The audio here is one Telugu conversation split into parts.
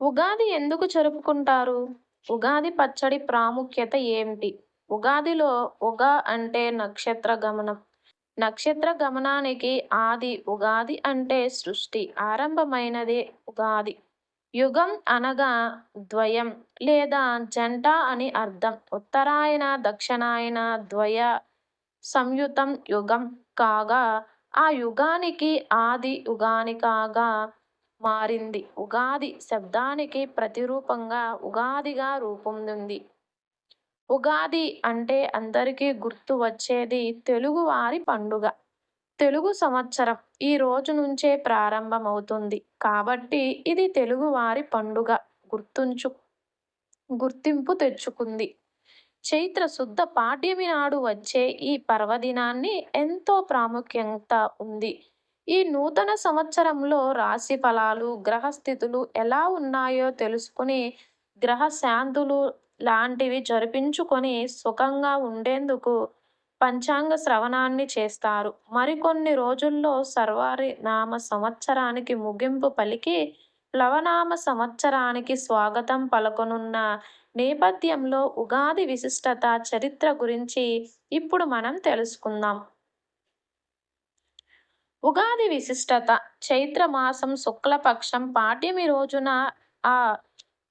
ఉగాది ఎందుకు జరుపుకుంటారు? ఉగాది పచ్చడి ప్రాముఖ్యత ఏమిటి? ఉగాదిలో ఉగా అంటే నక్షత్ర గమనం. నక్షత్ర గమనానికి ఆది ఉగాది అంటే సృష్టి. ఆరంభమైనదే ఉగాది. యుగం అనగా ద్వయం లేదా జంట అని అర్థం. ఉత్తరాయణ దక్షిణాయన ద్వయ సంయుతం యుగం కాగా ఆ యుగానికి ఆది యుగాని కాగా మారింది. ఉగాది శబ్దానికి ప్రతిరూపంగా ఉగాదిగా రూపొందింది ఉగాది అంటే అందరికీ గుర్తు వచ్చేది తెలుగువారి పండుగ. తెలుగు సంవత్సరం ఈ రోజు నుంచే ప్రారంభమవుతుంది. కాబట్టి ఇది తెలుగువారి పండుగ. గుర్తుంచు గుర్తింపు తెచ్చుకుంది. చైత్ర శుద్ధ పాడ్యమి నాడు వచ్చే ఈ పర్వదినాన్ని ఎంతో ప్రాముఖ్యత ఉంది. ఈ నూతన సంవత్సరంలో రాశి ఫలాలు గ్రహస్థితులు ఎలా ఉన్నాయో తెలుసుకుని గ్రహ శాంతులు లాంటివి జరిపించుకొని సుఖంగా ఉండేందుకు పంచాంగ శ్రవణాన్ని చేస్తారు. మరికొన్ని రోజుల్లో సర్వారి నామ సంవత్సరానికి ముగింపు పలికి ప్లవనామ సంవత్సరానికి స్వాగతం పలకనున్న నేపథ్యంలో ఉగాది విశిష్టత చరిత్ర గురించి ఇప్పుడు మనం తెలుసుకుందాం. ఉగాది విశిష్టత చైత్రమాసం శుక్లపక్షం పాడ్యమి రోజున ఆ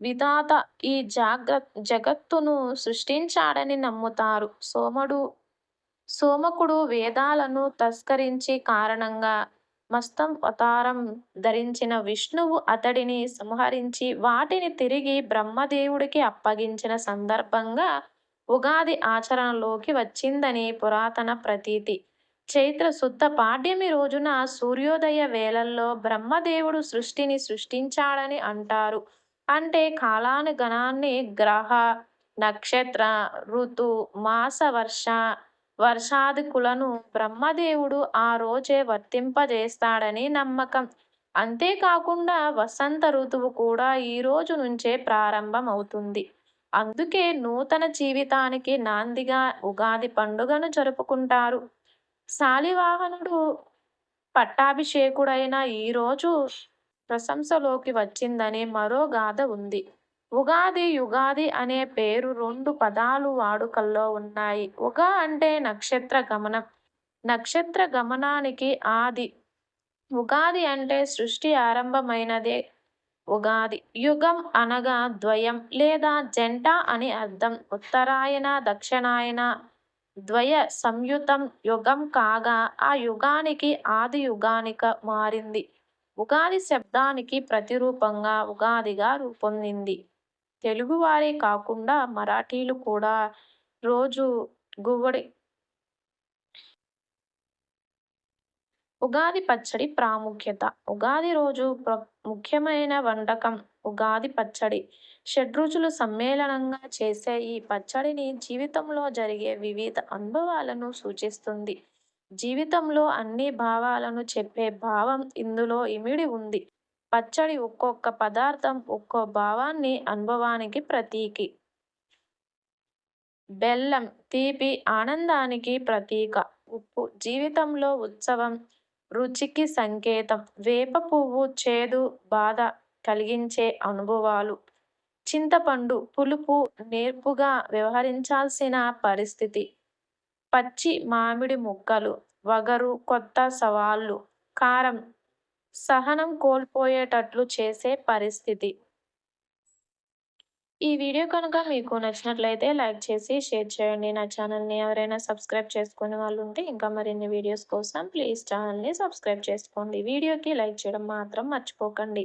విధాత ఈ జాగ్ర జగత్తును సృష్టించాడని నమ్ముతారు. సోముడు సోమకుడు వేదాలను తస్కరించి కారణంగా మస్తం అవతారం ధరించిన విష్ణువు అతడిని సంహరించి వాటిని తిరిగి బ్రహ్మదేవుడికి అప్పగించిన సందర్భంగా ఉగాది ఆచరణలోకి వచ్చిందని పురాతన ప్రతీతి. చైత్ర శుద్ధ పాడ్యమి రోజున సూర్యోదయ వేళల్లో బ్రహ్మదేవుడు సృష్టిని సృష్టించాడని అంటారు. అంటే కాలానుగణాన్ని గ్రహ నక్షత్ర ఋతు మాస వర్ష వర్షాదికులను బ్రహ్మదేవుడు ఆ రోజే వర్తింపజేస్తాడని నమ్మకం. అంతేకాకుండా వసంత ఋతువు కూడా ఈ రోజు నుంచే ప్రారంభం అవుతుంది అందుకే నూతన జీవితానికి నాందిగా ఉగాది పండుగను జరుపుకుంటారు. శాలివాహనుడు పట్టాభిషేకుడైన ఈరోజు ప్రశంసలోకి వచ్చిందనే మరో గాథ ఉంది. ఉగాది యుగాది అనే పేరు రెండు పదాలు వాడుకల్లో ఉన్నాయి. ఉగ అంటే నక్షత్ర గమనం. నక్షత్ర గమనానికి ఆది. ఉగాది అంటే సృష్టి ఆరంభమైనదే ఉగాది. యుగం అనగా ద్వయం లేదా జంట అని అర్థం. ఉత్తరాయణ దక్షిణాయన ద్వయ సంయుతం యుగం కాగా ఆ యుగానికి ఆది యుగానిక మారింది. ఉగాది శబ్దానికి ప్రతిరూపంగా ఉగాదిగా రూపొందింది. తెలుగువారే కాకుండా మరాఠీలు కూడా రోజు గువ్వడి ఉగాది పచ్చడి ప్రాముఖ్యత. ఉగాది రోజు ప్ర ముఖ్యమైన వంటకం ఉగాది పచ్చడి. షడ్రుచులు సమ్మేళనంగా చేసే ఈ పచ్చడిని జీవితంలో జరిగే వివిధ అనుభవాలను సూచిస్తుంది. జీవితంలో అన్ని భావాలను చెప్పే భావం ఇందులో ఇమిడి ఉంది. పచ్చడి ఒక్కొక్క పదార్థం ఒక్కో భావాన్ని అనుభవానికి ప్రతీకి. బెల్లం తీపి ఆనందానికి ప్రతీక. ఉప్పు జీవితంలో ఉత్సవం. రుచికి సంకేతం. వేప పువ్వు చేదు బాధ కలిగించే అనుభవాలు. చింతపండు పులుపు నేర్పుగా వ్యవహరించాల్సిన పరిస్థితి. పచ్చి మామిడి ముక్కలు వగరు కొత్త సవాళ్ళు కారం సహనం కోల్పోయేటట్లు చేసే పరిస్థితి. ఈ వీడియో కనుక మీకు నచ్చినట్లయితే లైక్ చేసి షేర్ చేయండి. నా ఛానల్ని ఎవరైనా సబ్స్క్రైబ్ చేసుకునే వాళ్ళు ఉంటే ఇంకా మరిన్ని వీడియోస్ కోసం ప్లీజ్ ఛానల్ని సబ్స్క్రైబ్ చేసుకోండి. వీడియోకి లైక్ చేయడం మాత్రం మర్చిపోకండి.